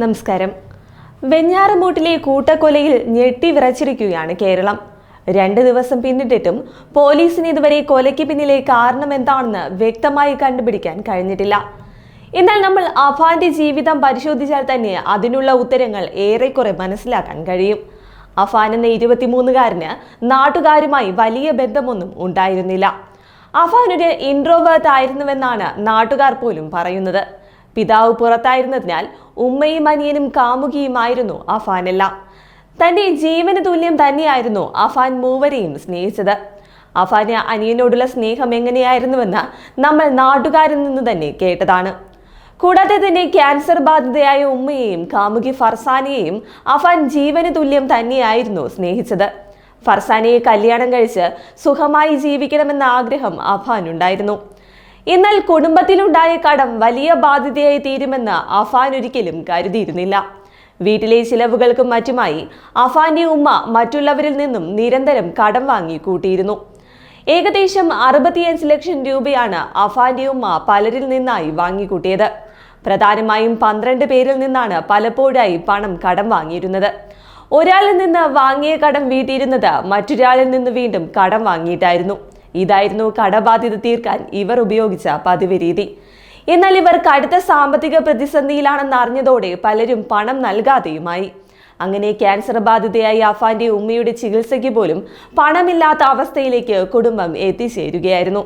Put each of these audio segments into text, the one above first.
നമസ്കാരം. വെഞ്ഞാറമൂട്ടിലെ കൂട്ടക്കൊലയിൽ ഞെട്ടിവിറച്ചിരിക്കുകയാണ് കേരളം. രണ്ട് ദിവസം പിന്നിട്ടിട്ടും പോലീസിന് ഇതുവരെ കൊലയ്ക്ക് പിന്നിലെ കാരണം എന്താണെന്ന് വ്യക്തമായി കണ്ടുപിടിക്കാൻ കഴിഞ്ഞിട്ടില്ല. എന്നാൽ നമ്മൾ അഫാന്റെ ജീവിതം പരിശോധിച്ചാൽ തന്നെ അതിനുള്ള ഉത്തരങ്ങൾ ഏറെക്കുറെ മനസ്സിലാക്കാൻ കഴിയും. അഫാൻ എന്ന ഇരുപത്തിമൂന്നുകാരന് നാട്ടുകാരുമായി വലിയ ബന്ധമൊന്നും ഉണ്ടായിരുന്നില്ല. അഫാൻ ഒരു ഇൻട്രോവേർട്ട് ആയിരുന്നുവെന്നാണ് നാട്ടുകാർ പോലും പറയുന്നത്. പിതാവ് പുറത്തായിരുന്നതിനാൽ ഉമ്മയും അനിയനും കാമുകിയുമായിരുന്നു അഫാനെല്ലാം തന്റെ ജീവന് തുല്യം തന്നെയായിരുന്നു അഫാൻ മൂവരെയും സ്നേഹിച്ചത്. അഫാന് അനിയനോടുള്ള സ്നേഹം എങ്ങനെയായിരുന്നുവെന്ന് നമ്മൾ നാട്ടുകാരിൽ നിന്ന് തന്നെ കേട്ടതാണ്. കൂടാതെ തന്നെ ക്യാൻസർ ബാധിതയായ ഉമ്മയെയും കാമുകി ഫർസാനെയും അഫാൻ ജീവന് തുല്യം തന്നെയായിരുന്നു സ്നേഹിച്ചത്. ഫർസാനയെ കല്യാണം കഴിച്ച് സുഖമായി ജീവിക്കണമെന്ന ആഗ്രഹം അഫാനുണ്ടായിരുന്നു. എന്നാൽ കുടുംബത്തിലുണ്ടായ കടം വലിയ ബാധ്യതയായി തീരുമെന്ന് അഫാൻ ഒരിക്കലും കരുതിയിരുന്നില്ല. വീട്ടിലെ ചിലവുകൾക്കും മറ്റുമായി അഫാന്റെ ഉമ്മ മറ്റുള്ളവരിൽ നിന്നും നിരന്തരം കടം വാങ്ങി കൂട്ടിയിരുന്നു. ഏകദേശം അറുപത്തിയഞ്ച് ലക്ഷം രൂപയാണ് അഫാന്റെ ഉമ്മ പലരിൽ നിന്നായി വാങ്ങിക്കൂട്ടിയത്. പ്രധാനമായും പന്ത്രണ്ട് പേരിൽ നിന്നാണ് പലപ്പോഴായി പണം കടം വാങ്ങിയിരുന്നത്. ഒരാളിൽ നിന്ന് വാങ്ങിയ കടം വീട്ടിയിരുന്നത് മറ്റൊരാളിൽ നിന്ന് വീണ്ടും കടം വാങ്ങിയിട്ടായിരുന്നു. ഇതായിരുന്നു കടബാധ്യത തീർക്കാൻ ഇവർ ഉപയോഗിച്ച പതിവ് രീതി എന്നാൽ ഇവർ കടുത്ത സാമ്പത്തിക പ്രതിസന്ധിയിലാണെന്ന് അറിഞ്ഞതോടെ പലരും പണം നൽകാതെയുമായി. അങ്ങനെ ക്യാൻസർ ബാധിതയായ അഫാന്റെ ഉമ്മയുടെ ചികിത്സയ്ക്ക് പോലും പണമില്ലാത്ത അവസ്ഥയിലേക്ക് കുടുംബം എത്തിച്ചേരുകയായിരുന്നു.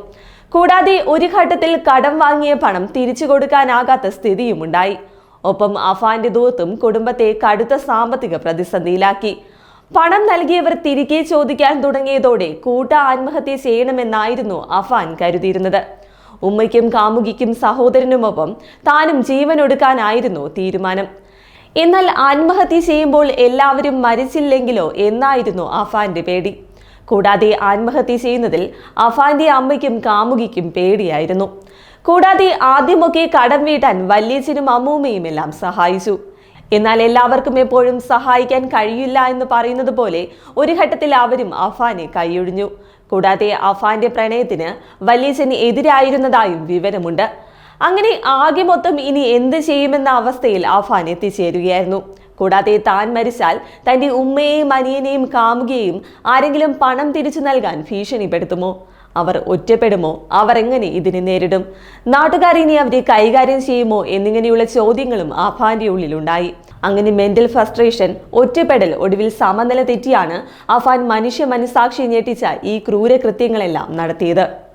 കൂടാതെ ഒരു ഘട്ടത്തിൽ കടം വാങ്ങിയ പണം തിരിച്ചു കൊടുക്കാനാകാത്ത സ്ഥിതിയുമുണ്ടായി. ഒപ്പം അഫാന്റെ ദൂത്തും കുടുംബത്തെ കടുത്ത സാമ്പത്തിക പ്രതിസന്ധിയിലാക്കി. പണം നൽകിയവർ തിരികെ ചോദിക്കാൻ തുടങ്ങിയതോടെ കൂട്ട ആത്മഹത്യ ചെയ്യണമെന്നായിരുന്നു അഫാൻ കരുതിയിരുന്നത്. ഉമ്മയ്ക്കും കാമുകിക്കും സഹോദരനുമൊപ്പം താനും ജീവനൊടുക്കാനായിരുന്നു തീരുമാനം. എന്നാൽ ആത്മഹത്യ ചെയ്യുമ്പോൾ എല്ലാവരും മരിച്ചില്ലെങ്കിലോ എന്നായിരുന്നു അഫാന്റെ പേടി. കൂടാതെ ആത്മഹത്യ ചെയ്യുന്നതിൽ അഫാന്റെ അമ്മയ്ക്കും കാമുകിക്കും പേടിയായിരുന്നു. കൂടാതെ ആദ്യമൊക്കെ കടം വീട്ടാൻ വല്യച്ഛനും അമ്മൂമ്മയും എല്ലാം സഹായിച്ചു. എന്നാൽ എല്ലാവർക്കും എപ്പോഴും സഹായിക്കാൻ കഴിയില്ല എന്ന് പറയുന്നത് പോലെ ഒരു ഘട്ടത്തിൽ അവരും അഫാനെ കൈയൊഴിഞ്ഞു. കൂടാതെ അഫാന്റെ പ്രണയത്തിന് വല്യച്ഛൻ എതിരായിരുന്നതായും വിവരമുണ്ട്. അങ്ങനെ ആകെ മൊത്തം ഇനി എന്ത് ചെയ്യുമെന്ന അവസ്ഥയിൽ അഫാൻ എത്തിച്ചേരുകയായിരുന്നു. കൂടാതെ താൻ മരിച്ചാൽ തന്റെ ഉമ്മയെയും അനിയനെയും കാമുകയും ആരെങ്കിലും പണം തിരിച്ചു നൽകാൻ ഭീഷണിപ്പെടുത്തുമോ? അവർ ഒറ്റപ്പെടുമോ? അവർ എങ്ങനെ ഇതിനെ നേരിടും? നാട്ടുകാർ ഇനി അവരെ കൈകാര്യം ചെയ്യുമോ? എന്നിങ്ങനെയുള്ള ചോദ്യങ്ങളും അഫാന്റെ ഉള്ളിലുണ്ടായി. അങ്ങനെ മെന്റൽ ഫ്രസ്ട്രേഷൻ ഒറ്റപ്പെടൽ ഒടുവിൽ സമനില തെറ്റിയാണ് അഫാൻ മനുഷ്യ മനസാക്ഷി ഞെട്ടിച്ച ഈ ക്രൂരകൃത്യങ്ങളെല്ലാം നടത്തിയത്.